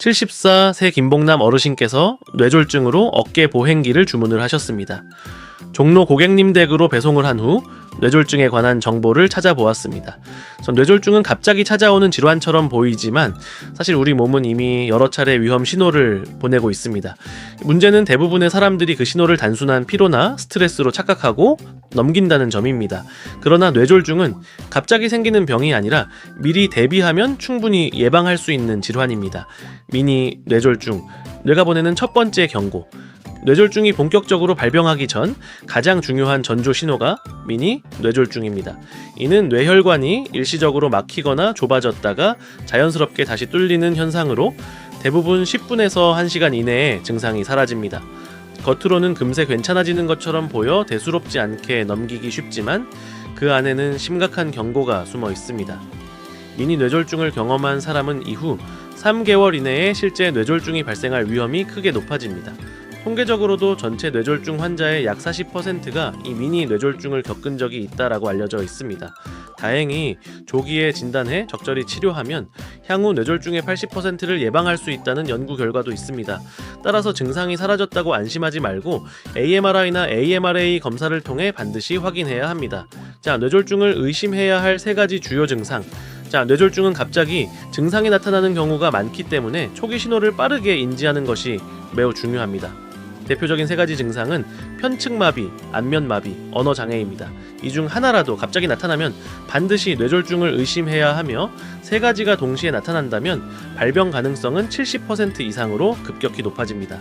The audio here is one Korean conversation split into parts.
74세 김봉남 어르신께서 뇌졸중으로 어깨 보행기를 주문을 하셨습니다. 종로 고객님 댁으로 배송을 한 후 뇌졸중에 관한 정보를 찾아보았습니다. 우선 뇌졸중은 갑자기 찾아오는 질환처럼 보이지만 사실 우리 몸은 이미 여러 차례 위험 신호를 보내고 있습니다. 문제는 대부분의 사람들이 그 신호를 단순한 피로나 스트레스로 착각하고 넘긴다는 점입니다. 그러나 뇌졸중은 갑자기 생기는 병이 아니라 미리 대비하면 충분히 예방할 수 있는 질환입니다. 미니 뇌졸중, 뇌가 보내는 첫 번째 경고. 뇌졸중이 본격적으로 발병하기 전 가장 중요한 전조 신호가 미니 뇌졸중입니다. 이는 뇌혈관이 일시적으로 막히거나 좁아졌다가 자연스럽게 다시 뚫리는 현상으로 대부분 10분에서 1시간 이내에 증상이 사라집니다. 겉으로는 금세 괜찮아지는 것처럼 보여 대수롭지 않게 넘기기 쉽지만 그 안에는 심각한 경고가 숨어 있습니다. 미니 뇌졸중을 경험한 사람은 이후 3개월 이내에 실제 뇌졸중이 발생할 위험이 크게 높아집니다. 통계적으로도 전체 뇌졸중 환자의 약 40%가 이 미니 뇌졸중을 겪은 적이 있다라고 알려져 있습니다. 다행히 조기에 진단해 적절히 치료하면 향후 뇌졸중의 80%를 예방할 수 있다는 연구 결과도 있습니다. 따라서 증상이 사라졌다고 안심하지 말고 AMRI나 AMRA 검사를 통해 반드시 확인해야 합니다. 자, 뇌졸중을 의심해야 할 세 가지 주요 증상. 자, 뇌졸중은 갑자기 증상이 나타나는 경우가 많기 때문에 초기 신호를 빠르게 인지하는 것이 매우 중요합니다. 대표적인 세 가지 증상은 편측마비, 안면마비, 언어장애입니다. 이 중 하나라도 갑자기 나타나면 반드시 뇌졸중을 의심해야 하며 세 가지가 동시에 나타난다면 발병 가능성은 70% 이상으로 급격히 높아집니다.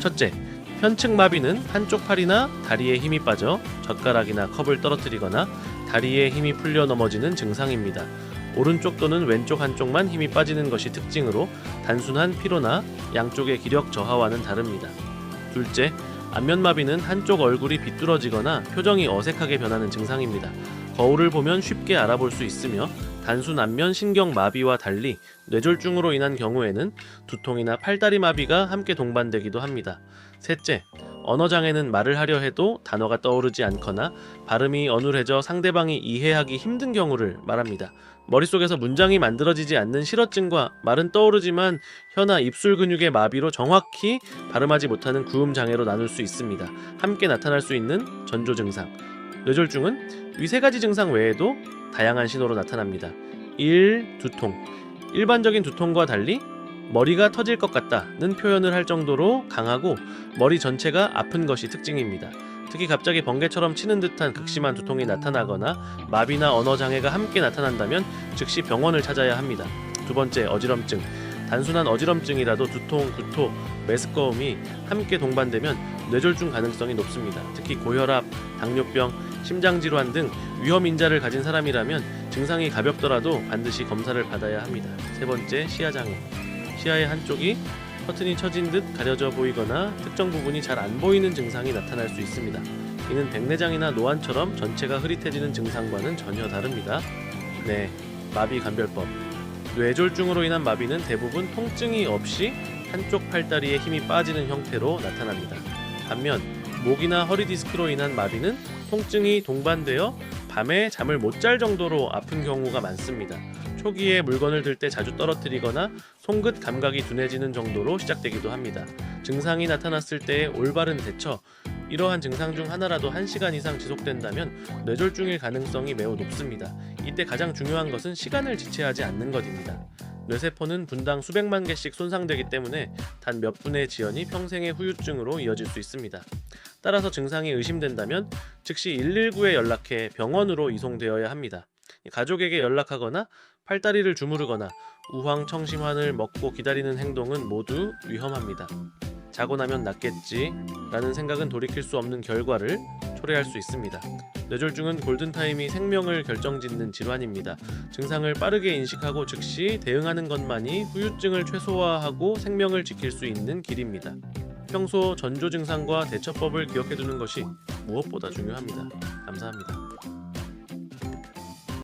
첫째, 편측마비는 한쪽 팔이나 다리에 힘이 빠져 젓가락이나 컵을 떨어뜨리거나 다리에 힘이 풀려 넘어지는 증상입니다. 오른쪽 또는 왼쪽 한쪽만 힘이 빠지는 것이 특징으로 단순한 피로나 양쪽의 기력 저하와는 다릅니다. 둘째, 안면마비는 한쪽 얼굴이 비뚤어지거나 표정이 어색하게 변하는 증상입니다. 거울을 보면 쉽게 알아볼 수 있으며 단순 안면 신경 마비와 달리 뇌졸중으로 인한 경우에는 두통이나 팔다리 마비가 함께 동반되기도 합니다. 셋째, 언어장애는 말을 하려 해도 단어가 떠오르지 않거나 발음이 어눌해져 상대방이 이해하기 힘든 경우를 말합니다. 머릿속에서 문장이 만들어지지 않는 실어증과 말은 떠오르지만 혀나 입술 근육의 마비로 정확히 발음하지 못하는 구음 장애로 나눌 수 있습니다. 함께 나타날 수 있는 전조 증상. 뇌졸중은 위 세 가지 증상 외에도 다양한 신호로 나타납니다. 1. 두통. 일반적인 두통과 달리 머리가 터질 것 같다는 표현을 할 정도로 강하고 머리 전체가 아픈 것이 특징입니다. 특히 갑자기 번개처럼 치는 듯한 극심한 두통이 나타나거나 마비나 언어 장애가 함께 나타난다면 즉시 병원을 찾아야 합니다. 두 번째 어지럼증. 단순한 어지럼증이라도 두통, 구토, 메스꺼움이 함께 동반되면 뇌졸중 가능성이 높습니다. 특히 고혈압, 당뇨병, 심장질환 등 위험 인자를 가진 사람이라면 증상이 가볍더라도 반드시 검사를 받아야 합니다. 세 번째 시야장애. 시야의 한쪽이 커튼이 처진 듯 가려져 보이거나 특정 부분이 잘 안 보이는 증상이 나타날 수 있습니다. 이는 백내장이나 노안처럼 전체가 흐릿해지는 증상과는 전혀 다릅니다. 네, 마비 감별법. 뇌졸중으로 인한 마비는 대부분 통증이 없이 한쪽 팔다리에 힘이 빠지는 형태로 나타납니다. 반면 목이나 허리 디스크로 인한 마비는 통증이 동반되어 밤에 잠을 못 잘 정도로 아픈 경우가 많습니다. 초기에 물건을 들 때 자주 떨어뜨리거나 손끝 감각이 둔해지는 정도로 시작되기도 합니다. 증상이 나타났을 때의 올바른 대처, 이러한 증상 중 하나라도 1시간 이상 지속된다면 뇌졸중일 가능성이 매우 높습니다. 이때 가장 중요한 것은 시간을 지체하지 않는 것입니다. 뇌세포는 분당 수백만 개씩 손상되기 때문에 단 몇 분의 지연이 평생의 후유증으로 이어질 수 있습니다. 따라서 증상이 의심된다면 즉시 119에 연락해 병원으로 이송되어야 합니다. 가족에게 연락하거나 팔다리를 주무르거나 우황 청심환을 먹고 기다리는 행동은 모두 위험합니다. 자고 나면 낫겠지 라는 생각은 돌이킬 수 없는 결과를 초래할 수 있습니다. 뇌졸중은 골든타임이 생명을 결정짓는 질환입니다. 증상을 빠르게 인식하고 즉시 대응하는 것만이 후유증을 최소화하고 생명을 지킬 수 있는 길입니다. 평소 전조 증상과 대처법을 기억해 두는 것이 무엇보다 중요합니다. 감사합니다.